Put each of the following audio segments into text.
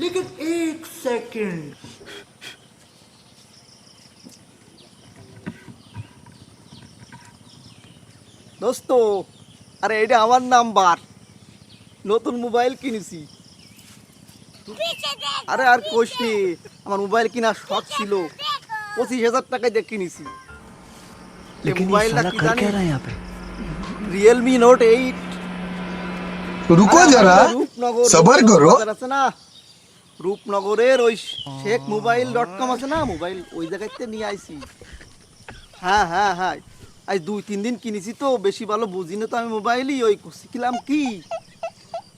लेकिन एक सेकंड দোস্ত আরে এটা আমার নাম্বার নতুন মোবাইল কিনেছি আরে আর কোশ নে, আমার মোবাইল কিনার শখ ছিল পঁচিশ হাজার টাকায় দিয়ে কিনেছি लेकिन ये মোবাইলটা साला কি कर জানি क्या रहा है यहाँ पे রিয়েলমি নোট এইট रुको जरा রূপনগর सबर करो বাজার আছে না রূপনগরের ওই শেখ মোবাইল ডট কম আছে না মোবাইল ওই জায়গাতে নিয়ে আইছি। হ্যাঁ হ্যাঁ হ্যাঁ। আজ দুই তিন দিন কিনেছি তো বেশি ভালো বুঝি না তো আমি মোবাইলই ওই শিখলাম কি?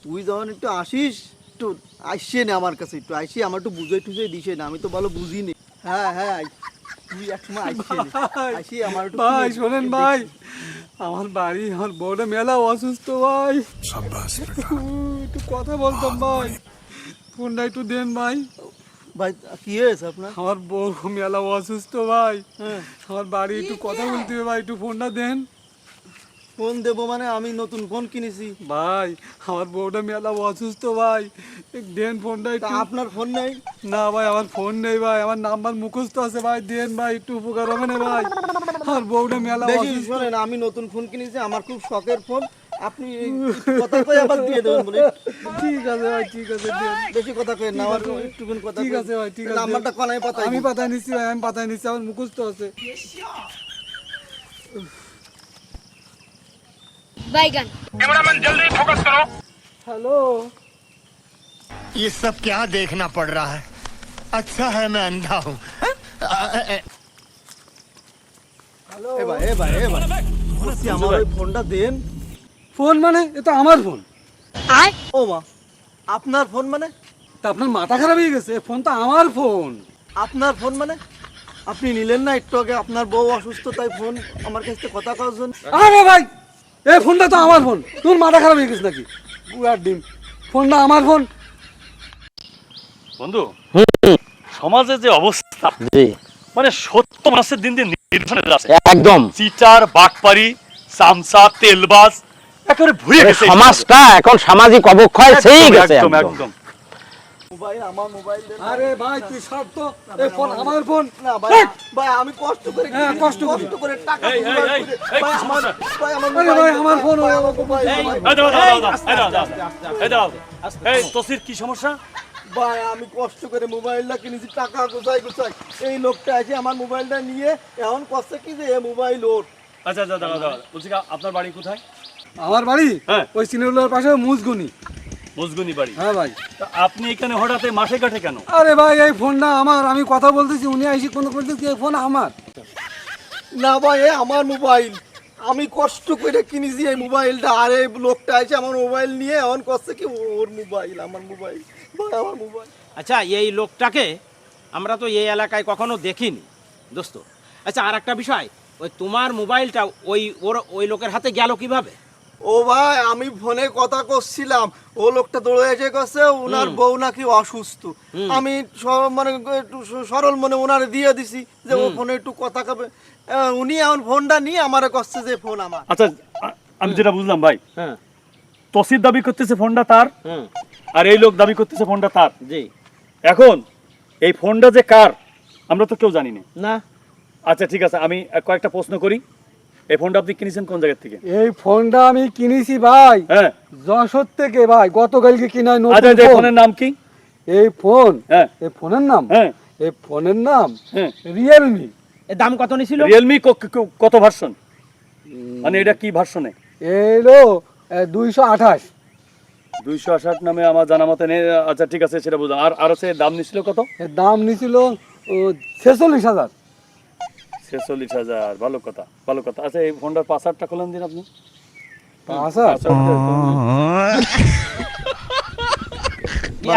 তুই যখন একটু আসিস একটু আসছে না আমার কাছে একটু আইসি আমার একটু বুঝে টুঝে দিছে না আমি তো ভালো বুঝি নি হ্যাঁ হ্যাঁ আই- তুই একসময় আইসে আইসি আমার একটু ভাই শোনেন ভাই আমার বাড়ি আমার বউটা মেলা অসুস্থ ভাই। একটু কথা বলতাম ভাই। ফোনটা একটু দেন ভাই। ভাই কি হয়েছে আপনার? আমার বউ মেলা অসুস্থ ভাই। হ্যাঁ। আমার বাড়ি একটু কথা বলতে হবে ভাই একটু ফোনটা দেন। ফোন দেবো মানে আমি নতুন ফোন কিনেছি। ভাই আমার বউটা মেলা অসুস্থ ভাই। দেন ফোনটা একটু। আপনার ফোন নেই? না ভাই আমার ফোন নেই ভাই আমার নাম্বার মুখস্থ আছে ভাই দেন ভাই একটু উপকার হবে না ভাই। আমার বউটা মেলা অসুস্থ। আমি নতুন ফোন কিনেছি আমার খুব শখের ফোন। আপনি এই কথা কয়ে আবার দিয়ে দেবেন বলে ঠিক আছে ভাই ঠিক আছে দেন বেশি কথা কয়ে না আমার একটুখানি কথা ঠিক কয়ে- আছে ভাই, ঠিক আছে। নাম্বারটা কোন আমি পাতাই আমি পাতায় নিচ্ছি ভাই আমি পাতায় নিচ্ছি আমার মুখস্থ আছে बैगन হ্যালো ये सब क्या देखना पड़ रहा है अच्छा है मैं अंधा हूँ এ ভাই এ ভাই এ ভাই বলছি আমার ওই ফোনটা দেন ফোন মানে? এটা আমার ফোন। ও মা আপনার ফোন মানে? তা আপনার মাথা খারাপ হয়ে গেছে ফোন তো আমার ফোন। আপনার ফোন মানে? আপনি নিলেন না একটু আগে আপনার বউ অসুস্থ তাই ফোন আমার কাছ থেকে কথা কওয়ার জন্য। আরে ভাই এই ফোনটা তো আমার ফোন। তোর মাথা খারাপ হয়ে গেছে নাকি? গুয়ার ডিম ফোনটা আমার ফোন। বন্ধু সমাজে যে অবস্থা মানে সত্য মানুষের দিন দিন নির্বাচনে যাচ্ছে একদম। চিটার বাটপারি চামচা তেলবাজ একেবারে ভুলে গেছে সমাজটা এখন সামাজিক অবক্ষয় সেই গেছে একদম একদম। একদম। মোবাইল আমার মোবাইল দেন আরে ভাই তুই সব তো এই ফোন আমার ফোন। না ভাই ভাই আমি কষ্ট করে কষ্ট কষ্ট করে। টাকা এই, এই, এই, ভাই আমার ভাই আমার ভাই, মোবাইল আমার ফোন, ভাই, ও, আমার ও, মোবাইল এই, দেন, ভাই। এই দাও, দাও, দাও, দাও, এই দাও, দাও। এই তোসির কি সমস্যা? ভাই আমি কষ্ট করে মোবাইলটা কিনেছি টাকা গোছাই গোছাই। এই লোকটা এসে আমার মোবাইলটা নিয়ে এখন কষ্ট কি যে মোবাইল ওর। আচ্ছা আচ্ছা দাঁড়াও দাঁড়াও। বলছি আপনার বাড়ি কোথায়? আমার বাড়ি? হ্যাঁ। ওই সিনেমার পাশে মুজগুনি। মজগুনি বাড়ি। হ্যাঁ ভাই। তা আপনি এখানে হঠাৎ এই মাসে কাঠে কেন? আরে ভাই এই ফোনটা আমার আমি কথা বলতেছি উনি আইসি কোনো এই ফোন আমার। না ভাই এ আমার মোবাইল। আমি কষ্ট করে কিনেছি এই মোবাইলটা আর এই লোকটা এসে আমার মোবাইল নিয়ে এখন করছে কি ওর মোবাইল আমার মোবাইল। ভাই আমার মোবাইল। আচ্ছা এই লোকটাকে আমরা তো এই এলাকায় কখনো দেখিনি দোস্ত। আচ্ছা আর একটা বিষয় ওই তোমার মোবাইলটা ওই ওর ওই লোকের হাতে গেল কীভাবে? ও ভাই আমি ফোনে কথা করছিলাম। ও লোকটা দৌড়ে এসে গেছে ওনার বউ নাকি অসুস্থ। আমি মানে একটু সরল মনে ওনারে দিয়ে দিছি যে ও ফোনে একটু কথা কবে উনি এখন ফোনটা নিয়ে আমারে করছে যে ফোন আমার। আচ্ছা আমি যেটা বুঝলাম ভাই হ্যাঁ। তসির দাবি করতেছে ফোনটা তার আর এই লোক দাবি করতেছে ফোনটা তার। জি। এখন এই ফোনটা যে কার আমরা তো কেউ জানি না। আচ্ছা ঠিক আছে আমি কয়েকটা প্রশ্ন করি। এই ফোনটা আপনি কিনেছেন কোন জায়গা থেকে? এই ফোনটা আমি কিনেছি ভাই হ্যাঁ। যশোর থেকে ভাই গতকালকে কিনা আচ্ছা এই ফোনের নাম কি? এই ফোন? হ্যাঁ। এই ফোনের নাম? হ্যাঁ। এই ফোনের নাম? হ্যাঁ। রিয়েলমি এর দাম কত নিছিল? রিয়েলমি কত ভার্সন মানে এটা কি ভার্সনে এলো দুইশো আঠাশ। দুইশো আষাট নামে আমার জানা মতে নেই আচ্ছা ঠিক আছে সেটা বুঝলাম। আর আর হচ্ছে দাম নিছিল কত? এর দাম নিছিল ছেচল্লিশ হাজার। ছেচল্লিশ হাজার। ভালো কথা ভালো কথা। আচ্ছা এই ফোনটার পাসওয়ার্ডটা খোলেন দিন আপনি।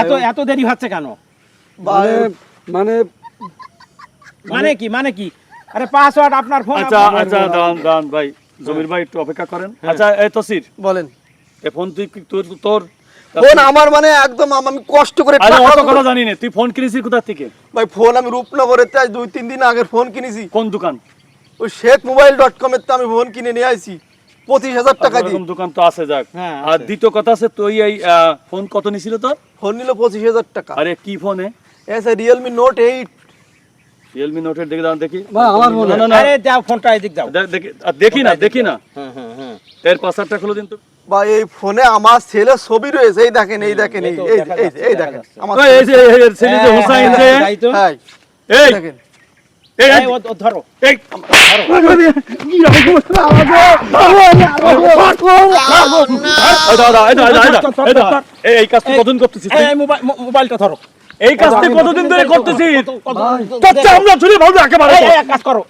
এত এত দেরি হচ্ছে কেন? মানে মানে মানে কি মানে কি? আরে পাসওয়ার্ড আপনার ফোন আচ্ছা আচ্ছা দাঁড়ান দাঁড়ান ভাই জমির ভাই একটু অপেক্ষা করেন। আচ্ছা এই তসির বলেন। এই ফোন তুই তোর তোর ফোন আমার মানে একদম আমি কষ্ট করে টাকা জানি না তুই ফোন কিনেছিস কোথা থেকে? ভাই ফোন আমি রূপনগরের আজ দুই তিন দিন আগের ফোন কিনেছি। কোন দোকান? ওই শেখ মোবাইল ডট কমের তো আমি ফোন কিনে নিয়ে আইছি। পঁচিশ হাজার টাকা দোকান তো আছে যাক। হ্যাঁ, আর দ্বিতীয় কথা আছে তুই এই ফোন কত নিছিল তোর? ফোন নিল পঁচিশ হাজার টাকা। আরে কি ফোনে এসে রিয়েলমি নোট এইট রিয়েলমি নোটের দিকে দাঁড়ান দেখি আমার মনে আরে ফোনটা এদিক দাও দেখি না দেখি না। হ্যাঁ হ্যাঁ হ্যাঁ। এর পাসওয়ার্ডটা খুলে দিন তো বা এই ফোনে আমার ছেলে ছবি রয়েছে এই দেখেন এই দেখেন এই এই দেখেন আমার এই যে ছেলে যে যে এই এই করতেছি ধরো এই কতদিন ধরে করতেছি আমরা ছুটি একেবারে কাজ করো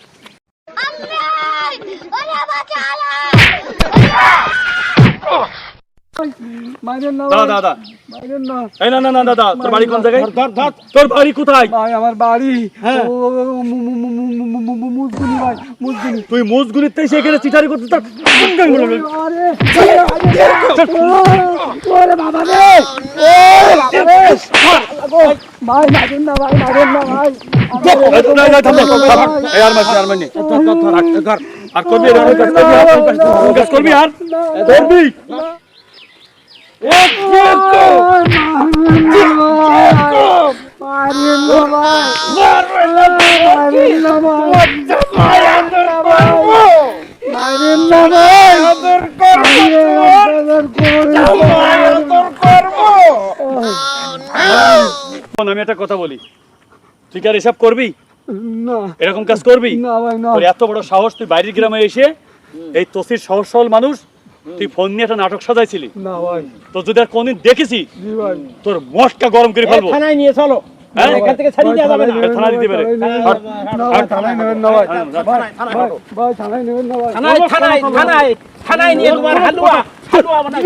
আর করবি আর করবি আর করবি আমি একটা কথা বলি। তুই কি আর এসব করবি? না এরকম কাজ করবি? না ভাই না। এত বড় সাহস তুই বাইরের গ্রামে এসে এই তসির সহজ সরল মানুষ তুই ফোন নিয়ে একটা নাটক সাজাইছিলি? না ভাই। তো যদি আর কোনদিন দেখেছি জি ভাই। তোর মশকা গরম করে ফেলব। থানায় নিয়ে চলো। হ্যাঁ? এখান থেকে ছাড়িয়ে দেওয়া যাবে না। থানায় দিতে পারে। হাট, না ভাই। থানায় নেবেন না ভাই। থানায় থানায় ভাই ভাই। থানায় নেবেন না ভাই। থানায় থানায় থানায় থানায় নিয়ে তোমার হালুয়া হালুয়া বানাই